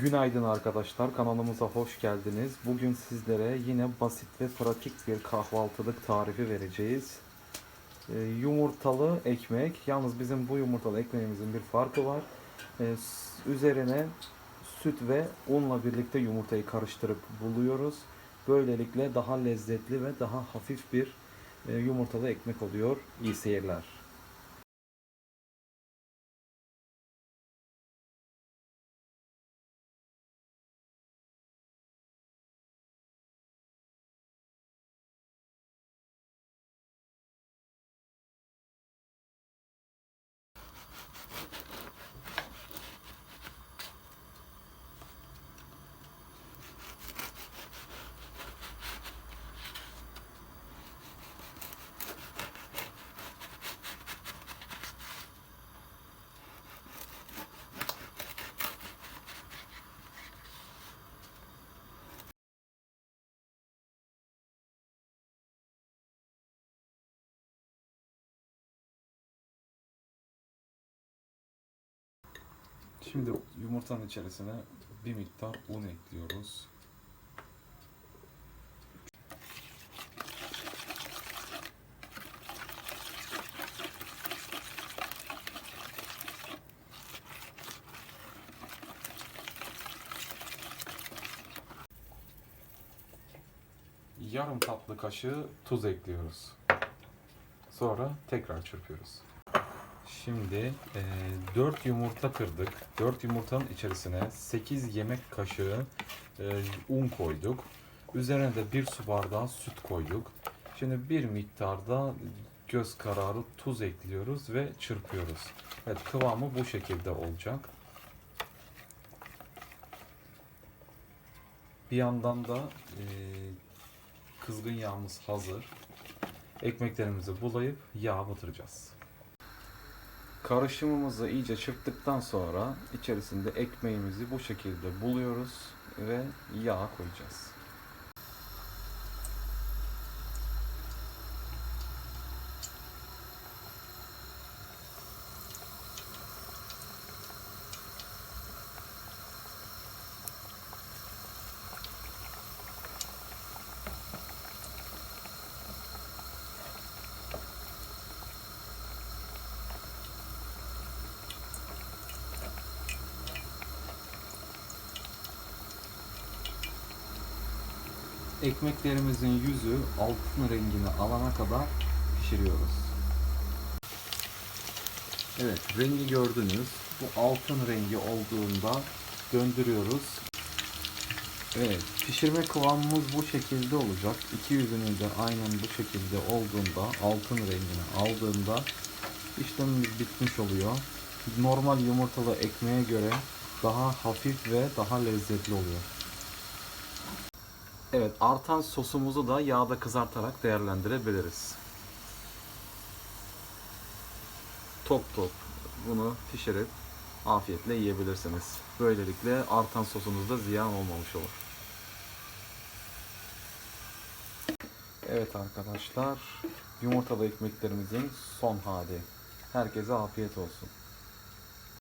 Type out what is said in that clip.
Günaydın arkadaşlar, kanalımıza hoş geldiniz. Bugün sizlere yine basit ve pratik bir kahvaltılık tarifi vereceğiz. Ee, yumurtalı ekmek. Yalnız bizim bu yumurtalı ekmeğimizin bir farkı var. S- üzerine süt ve unla birlikte yumurtayı karıştırıp buluyoruz. Böylelikle daha lezzetli ve daha hafif bir e, yumurtalı ekmek oluyor. İyi seyirler. Şimdi yumurtanın içerisine bir miktar un ekliyoruz. Yarım tatlı kaşığı tuz ekliyoruz. Sonra tekrar çırpıyoruz. Şimdi e, 4 yumurta kırdık. 4 yumurtanın içerisine 8 yemek kaşığı e, un koyduk. Üzerine de 1 su bardağı süt koyduk. Şimdi bir miktarda göz kararı tuz ekliyoruz ve çırpıyoruz. Evet kıvamı bu şekilde olacak. Bir yandan da e, kızgın yağımız hazır. Ekmeklerimizi bulayıp yağa batıracağız. Karışımımızı iyice çırptıktan sonra içerisinde ekmeğimizi bu şekilde buluyoruz ve yağa koyacağız. Ekmeklerimizin yüzü altın rengini alana kadar pişiriyoruz. Evet, rengi gördünüz. Bu altın rengi olduğunda döndürüyoruz. Evet, pişirme kıvamımız bu şekilde olacak. İki yüzünü de aynen bu şekilde olduğunda, altın rengini aldığında işlemimiz bitmiş oluyor. Normal yumurtalı ekmeğe göre daha hafif ve daha lezzetli oluyor. Evet, artan sosumuzu da yağda kızartarak değerlendirebiliriz. Top top bunu pişirip afiyetle yiyebilirsiniz. Böylelikle artan sosumuz da ziyan olmamış olur. Evet arkadaşlar, yumurtalı ekmeklerimizin son hali. Herkese afiyet olsun.